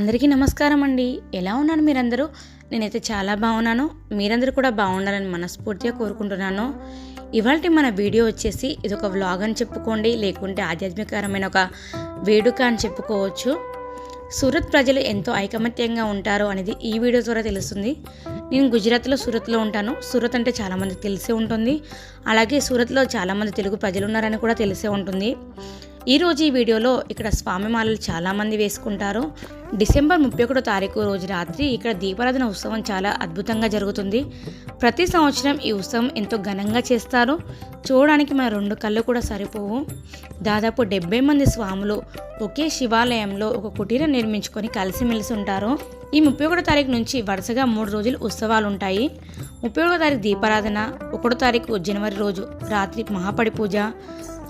అందరికీ నమస్కారం అండి. ఎలా ఉన్నారు మీరందరూ? నేనైతే చాలా బాగున్నాను. మీరందరూ కూడా బాగుండాలని మనస్ఫూర్తిగా కోరుకుంటున్నాను. ఇవాళ మన వీడియో వచ్చేసి ఇది ఒక వ్లాగ్ అని చెప్పుకోండి. లేకుంటే ఆధ్యాత్మికరమైన ఒక వేడుక అని చెప్పుకోవచ్చు. సూరత్ ప్రజలు ఎంతో ఐకమత్యంగా ఉంటారు అనేది ఈ వీడియో ద్వారా తెలుస్తుంది. నేను గుజరాత్లో సూరత్లో ఉంటాను. సూరత్ అంటే చాలామందికి తెలిసే ఉంటుంది. అలాగే సూరత్లో చాలామంది తెలుగు ప్రజలు ఉన్నారని కూడా తెలిసే ఉంటుంది. ఈరోజు ఈ వీడియోలో ఇక్కడ స్వామి మాలలు చాలామంది వేసుకుంటారు. డిసెంబర్ ముప్పై ఒకటో తారీఖు రోజు రాత్రి ఇక్కడ దీపారాధన ఉత్సవం చాలా అద్భుతంగా జరుగుతుంది. ప్రతి సంవత్సరం ఈ ఉత్సవం ఎంతో ఘనంగా చేస్తారు. చూడడానికి మన రెండు కళ్ళు కూడా సరిపోవు. దాదాపు డెబ్బై మంది స్వాములు ఒకే శివాలయంలో ఒక కుటీరం నిర్మించుకొని కలిసిమెలిసి ఉంటారు. ఈ ముప్పై ఒకటో తారీఖు నుంచి వరుసగా మూడు రోజులు ఉత్సవాలు ఉంటాయి. ముప్పై ఒకటో తారీఖు దీపారాధన ఒకటో తారీఖు జనవరి రోజు రాత్రి మహాపడి పూజ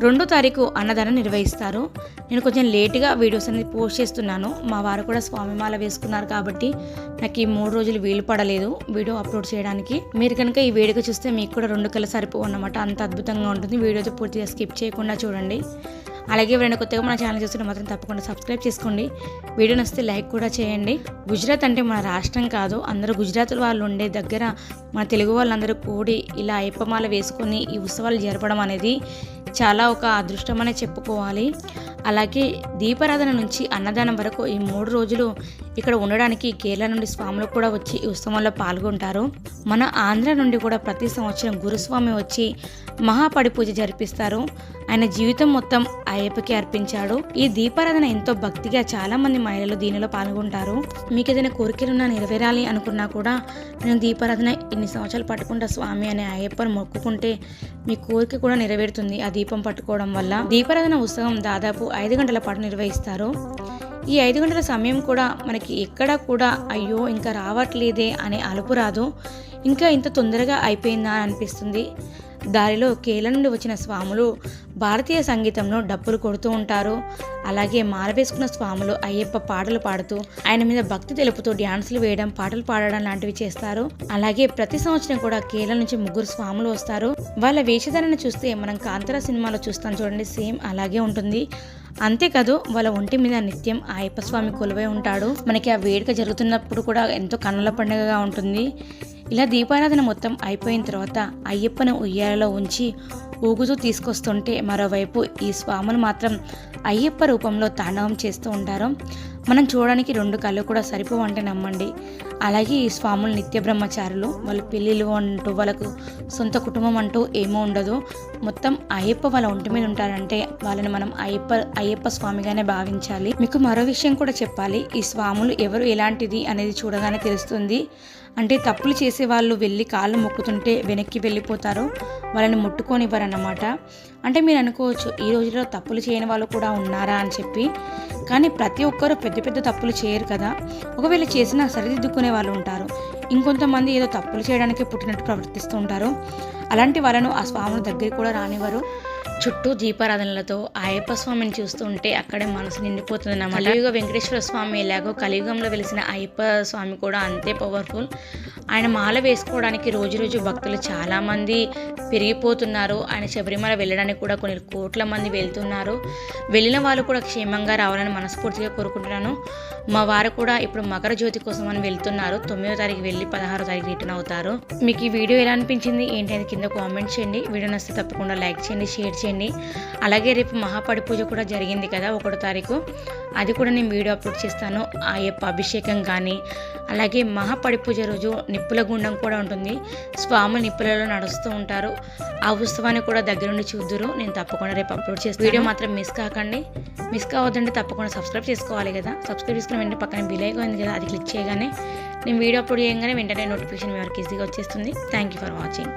రెండో తారీఖు అన్నదానం నిర్వహిస్తారు. నేను కొంచెం లేటుగా వీడియోస్ అనేది పోస్ట్ చేస్తున్నాను. మా వారు కూడా స్వామిమాల వేసుకున్నారు కాబట్టి నాకు ఈ మూడు రోజులు వీలు పడలేదు వీడియో అప్లోడ్ చేయడానికి. మీరు కనుక ఈ వేడుక చూస్తే మీకు కూడా రెండు కళ్ళు సరిపోవు అన్నమాట. అంత అద్భుతంగా ఉంటుంది. వీడియోతో పూర్తిగా స్కిప్ చేయకుండా చూడండి. అలాగే ఎవరైనా కొత్తగా మన ఛానల్ చూస్తున్న మాత్రం తప్పకుండా సబ్స్క్రైబ్ చేసుకోండి. వీడియో నచ్చితే లైక్ కూడా చేయండి. గుజరాత్ అంటే మన రాష్ట్రం కాదు. అందరూ గుజరాత్ వాళ్ళు ఉండే దగ్గర మన తెలుగు వాళ్ళందరూ కూడి ఇలా అయ్యప్పమాల వేసుకొని ఈ ఉత్సవాలు జరపడం అనేది చాలా ఒక అదృష్టమనే చెప్పుకోవాలి. అలాగే దీపారాధన నుంచి అన్నదానం వరకు ఈ మూడు రోజులు ఇక్కడ ఉండడానికి కేరళ నుండి స్వాములు కూడా వచ్చి ఈ ఉత్సవంలో పాల్గొంటారు. మన ఆంధ్ర నుండి కూడా ప్రతి సంవత్సరం గురుస్వామి వచ్చి మహాపడి పూజ జరిపిస్తారు. ఆయన జీవితం మొత్తం అయ్యప్పకి అర్పించాడు. ఈ దీపారాధన ఎంతో భక్తిగా చాలా మంది మహిళలు దీనిలో పాల్గొంటారు. మీకు ఏదైనా కోరికలున్నా నెరవేరాలి అనుకున్నా కూడా నేను దీపారాధన ఇన్ని సంవత్సరాలు పట్టుకుంటా స్వామి అనే అయ్యప్పని మొక్కుకుంటే మీ కోరిక కూడా నెరవేరుతుంది ఆ దీపం పట్టుకోవడం వల్ల. దీపారాధన ఉత్సవం దాదాపు ఐదు గంటల పాటు నిర్వహిస్తారు. ఈ ఐదు గంటల సమయం కూడా మనకి ఎక్కడా కూడా అయ్యో ఇంకా రావట్లేదే అనే అలుపు రాదు. ఇంకా ఇంత తొందరగా అయిపోయిందా అని అనిపిస్తుంది. దారిలో కేల నుండి వచ్చిన స్వాములు భారతీయ సంగీతంలో డప్పులు కొడుతూ ఉంటారు. అలాగే మాలవేసుకున్న స్వాములు అయ్యప్ప పాటలు పాడుతూ ఆయన మీద భక్తి తెలుపుతూ డ్యాన్సులు వేయడం పాటలు పాడడం లాంటివి చేస్తారు. అలాగే ప్రతి సంవత్సరం కూడా కేరళ నుంచి ముగ్గురు స్వాములు వస్తారు. వాళ్ళ వేషధారణ చూస్తే మనం కాంతర సినిమాలో చూస్తాం చూడండి సేమ్ అలాగే ఉంటుంది. అంతేకాదు వాళ్ళ ఒంటి మీద నిత్యం అయ్యప్ప స్వామి కొలువై ఉంటాడు. మనకి ఆ వేడుక జరుగుతున్నప్పుడు కూడా ఎంతో కన్నుల పండుగగా ఉంటుంది. ఇలా దీపారాధన మొత్తం అయిపోయిన తర్వాత అయ్యప్పను ఉయ్యాలలో ఉంచి ఊగుతూ తీసుకొస్తుంటే మరోవైపు ఈ స్వాములు మాత్రం అయ్యప్ప రూపంలో తాండవం చేస్తూ ఉంటారు. మనం చూడడానికి రెండు కళ్ళు కూడా సరిపోవంటే నమ్మండి. అలాగే ఈ స్వాములు నిత్య బ్రహ్మచారులు వాళ్ళ పెళ్ళిళ్ళు అంటూ వాళ్ళకు సొంత కుటుంబం అంటూ ఏమో ఉండదు. మొత్తం అయ్యప్ప వాళ్ళ ఒంటి మీద ఉంటారంటే వాళ్ళని మనం అయ్యప్ప అయ్యప్ప స్వామిగానే భావించాలి. మీకు మరో విషయం కూడా చెప్పాలి. ఈ స్వాములు ఎవరు ఎలాంటిది అనేది చూడగానే తెలుస్తుంది. అంటే తప్పులు చేసే వాళ్ళు వెళ్ళి కాళ్ళు మొక్కుతుంటే వెనక్కి వెళ్ళిపోతారు. వాళ్ళని ముట్టుకోనివ్వరన్నమాట. అంటే మీరు అనుకోవచ్చు ఈ రోజుల్లో తప్పులు చేయని వాళ్ళు కూడా ఉన్నారా అని చెప్పి. కానీ ప్రతి ఒక్కరూ పెద్ద పెద్ద తప్పులు చేయరు కదా. ఒకవేళ చేసినా సరిదిద్దుకునే వాళ్ళు ఉంటారు. ఇంకొంతమంది ఏదో తప్పులు చేయడానికి పుట్టినట్టు ప్రవర్తిస్తూ ఉంటారు. అలాంటి వాళ్ళను ఆ స్వాముల దగ్గరికి కూడా రానివ్వరు. చుట్టూ దీపారాధనలతో అయ్యప్ప స్వామిని చూస్తుంటే అక్కడే మనసు నిండిపోతుంది అన్నమాట కలియుగ వెంకటేశ్వర స్వామి ఎలాగో కలియుగంలో వెలిసిన అయ్యప్ప స్వామి కూడా అంతే పవర్ఫుల్ ఆయన మాల వేసుకోవడానికి రోజు రోజు భక్తులు చాలామంది పెరిగిపోతున్నారు. ఆయన శబరిమల వెళ్ళడానికి కూడా కొన్ని కోట్ల మంది వెళ్తున్నారు. వెళ్ళిన వాళ్ళు కూడా క్షేమంగా రావాలని మనస్ఫూర్తిగా కోరుకుంటున్నాను. మా వారు కూడా ఇప్పుడు మకర జ్యోతి కోసం అని వెళ్తున్నారు. తొమ్మిదో తారీఖు వెళ్ళి పదహారో తారీఖు రిటర్న్ అవుతారు. మీకు ఈ వీడియో ఎలా అనిపించింది? ఏంటి అనేది కింద కామెంట్ చేయండి. వీడియో నచ్చితే తప్పకుండా లైక్ చేయండి షేర్ చేయండి. అలాగే రేపు మహాపడి పూజ కూడా జరిగింది కదా ఒకటో తారీఖు. అది కూడా నేను వీడియో అప్లోడ్ చేస్తాను. ఆ యొక్క అభిషేకం కానీ అలాగే మహాపడి పూజ రోజు నిప్పుల గుండం కూడా ఉంటుంది. స్వామి నిప్పులలో నడుస్తూ ఉంటారు. ఆ ఉత్సవాన్ని కూడా దగ్గర నుండి చూద్దురు. నేను తప్పకుండా రేపు అప్లోడ్ చేస్తాను. వీడియో మాత్రం మిస్ కాకండి. మిస్ కావద్దంటే తప్పకుండా సబ్స్క్రైబ్ చేసుకోవాలి కదా. సబ్స్క్రైబ్ చేసుకుని వెంటనే పక్కన బిల్ ఉంది కదా అది క్లిక్ చేయగానే నేను వీడియో అప్లోడ్ చేయగానే వెంటనే నోటిఫికేషన్ మీ వరకు ఈజీగా వచ్చేస్తుంది. Thank you for watching